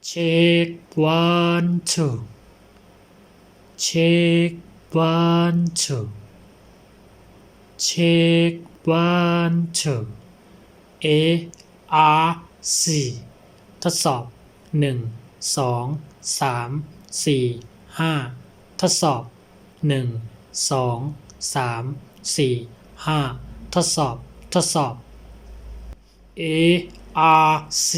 check one two check one two check one two A R C ทดสอบหนึ่งสองสามสี่ห้าทดสอบหนึ่งสองสามสี่ห้าทดสอบ ทดสอบ A R C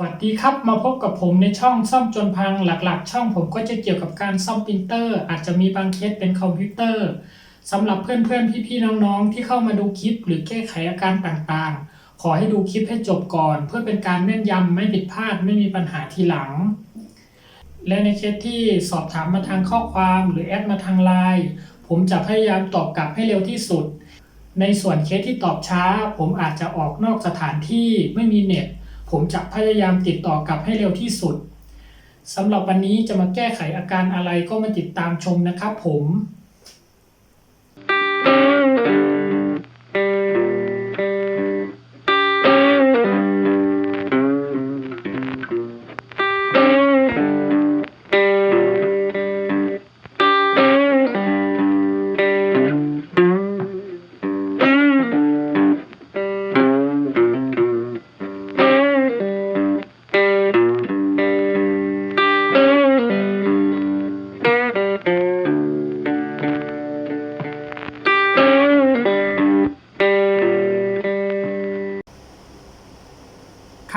วัสดีครับมาพบกับผมในช่องซ่อมจนพังหลักๆ ช่องผมก็จะเกี่ยวกับการซ่อมปรินเตอร์ อาจจะมีบางเคสเป็นคอมพิวเตอร์สำหรับเพื่อนๆพี่ๆน้องๆ ที่เข้ามาดูคลิป หรือแก้ไขอาการต่างๆ ขอให้ดูคลิปให้จบก่อน เพื่อเป็นการแม่นยำไม่ผิดพลาดไม่มีปัญหาทีหลัง และในเคสที่สอบถามมาทางข้อความหรือแอดมาทางไลน์ผมจะพยายามตอบกลับให้เร็วที่สุด ในส่วนเคสที่ตอบช้า ผมอาจจะออกนอกสถานที่ไม่มีเน็ต ผมจะพยายามติดต่อกลับให้เร็วที่สุดสำหรับวันนี้จะมาแก้ไขอาการอะไรก็มาติดตามชมนะครับผม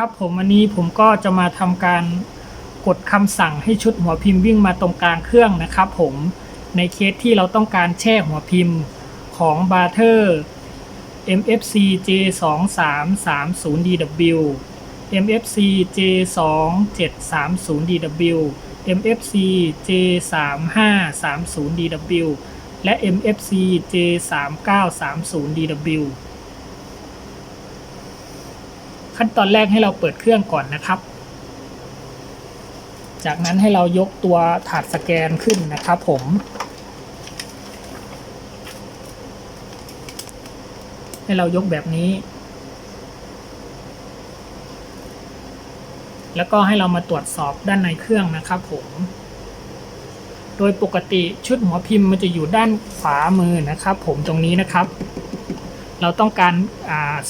ครับผมวันนี้ผมก็จะมาทำการกดคำสั่งให้ชุดหัวพิมพ์วิ่งมาตรงกลางเครื่องนะครับผมในเคสที่เราต้องการแช่หัวพิมพ์ของ b a r t e r MFC J2330DW MFC J2730DW MFC J3530DW และ MFC J3930DW ขั้นตอนแรกให้เราเปิดเครื่องก่อนนะครับ จากนั้นให้เรายกตัวถาดสแกนขึ้นนะครับผมให้เรายกแบบนี้ แล้วก็ให้เรามาตรวจสอบด้านในเครื่องนะครับผม โดยปกติชุดหัวพิมพ์มันจะอยู่ด้านขวามือนะครับผมตรงนี้นะครับ เราต้องการ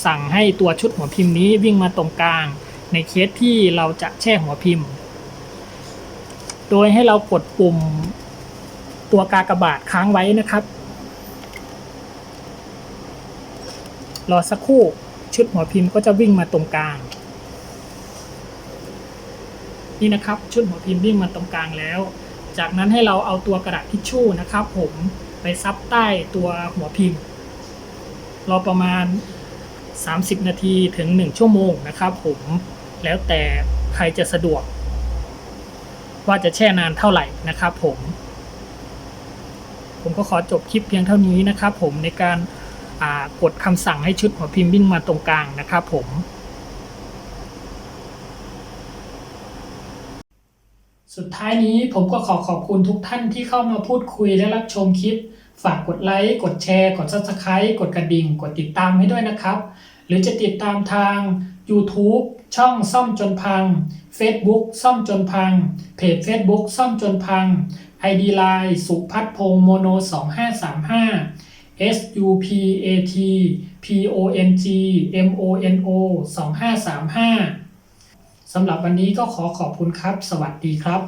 สั่งให้ตัวชุดหัวพิมพ์นี้วิ่งมาตรงกลาง ในเคสที่เราจะแช่หัวพิมพ์ โดยให้เรากดปุ่มตัวกากบาทค้างไว้นะครับ รอสักครู่ชุดหัวพิมพ์ก็จะวิ่งมาตรงกลาง นี่นะครับชุดหัวพิมพ์วิ่งมาตรงกลางแล้ว จากนั้นให้เราเอาตัวกระดาษทิชชู่นะครับ ผมไปซับใต้ตัวหัวพิมพ์ รอประมาณ 30 นาทีถึง 1 ชั่วโมงนะครับผมแล้วแต่ใครจะสะดวก ว่าจะแช่นานเท่าไหร่นะครับผม ผมก็ขอจบคลิปเพียงเท่านี้นะครับผมในการกดคำสั่งให้ชุดหัวพิมพ์วิ่งมาตรงกลางนะครับผมสุดท้ายนี้ผมก็ขอขอบคุณทุกท่านที่เข้ามาพูดคุยและรับชมคลิป ฝากกดไลค์ กดแชร์ กด Subscribe กดกระดิ่ง กดติดตามให้ด้วยนะครับ หรือจะติดตามทาง YouTube ช่องซ่อมจนพัง Facebook ซ่อมจนพัง เพจ Facebook ซ่อมจนพัง ID Line สุพัฒพงโมโน 2535 S U P A T P O N G M O N O 2535สำหรับวันนี้ก็ขอขอบคุณครับ สวัสดีครับ